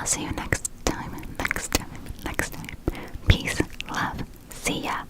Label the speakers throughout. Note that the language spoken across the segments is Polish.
Speaker 1: I'll see you next time, next time, next time. Peace, love, see ya.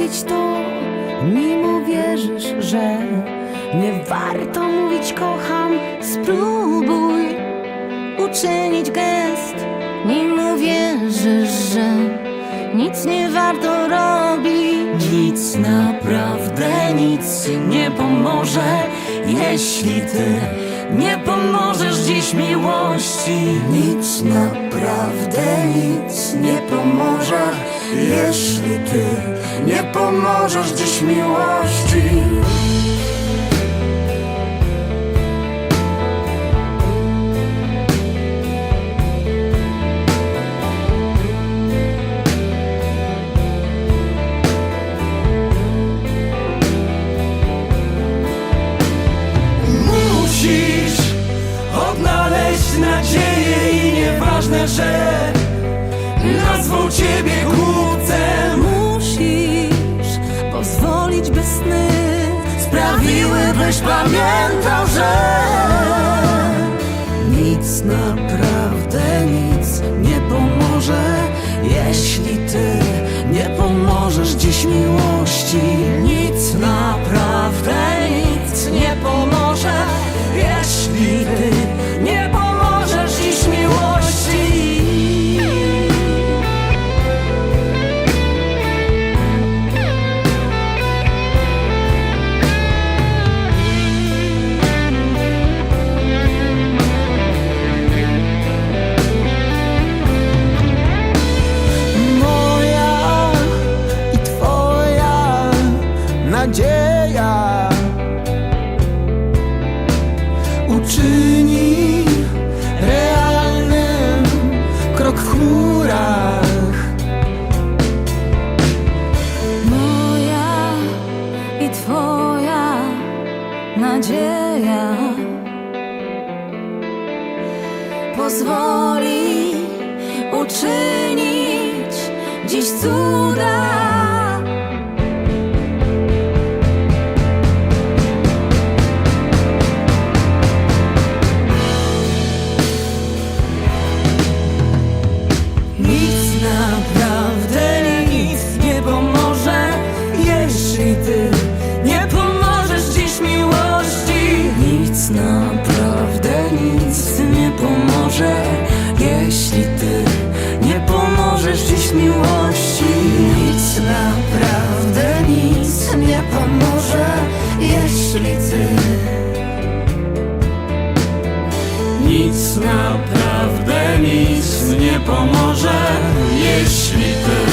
Speaker 2: Powiedzieć to, mimo wierzysz, że nie warto mówić kocham. Spróbuj uczynić gest, mimo wierzysz, że nic nie warto robić. Nic naprawdę nic nie pomoże, jeśli ty nie pomożesz dziś miłości. Nic naprawdę nic nie pomoże, jeśli ty nie pomożesz dziś miłości.
Speaker 3: Nazwą ciebie głupcem
Speaker 2: Musisz pozwolić, by sny sprawiły, byś pamiętał, że
Speaker 3: Twoja nadzieja
Speaker 2: pozwoli uczynić dziś cuda. Ty
Speaker 3: Nic naprawdę nic nie pomoże, jeśli ty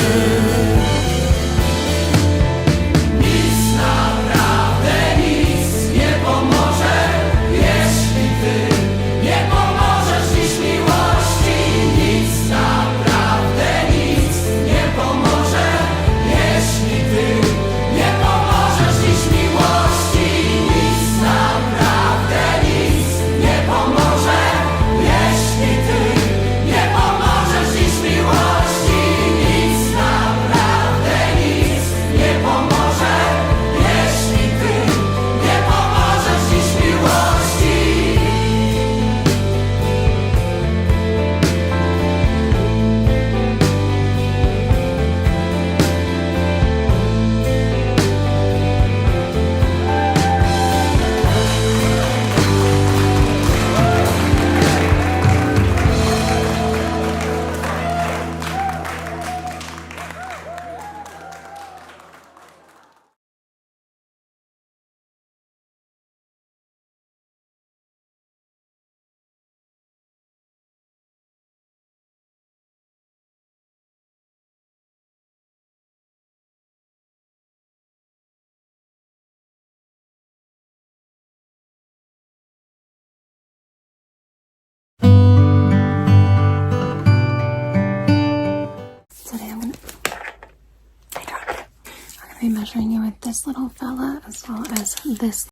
Speaker 1: measuring you with this little fella as well as this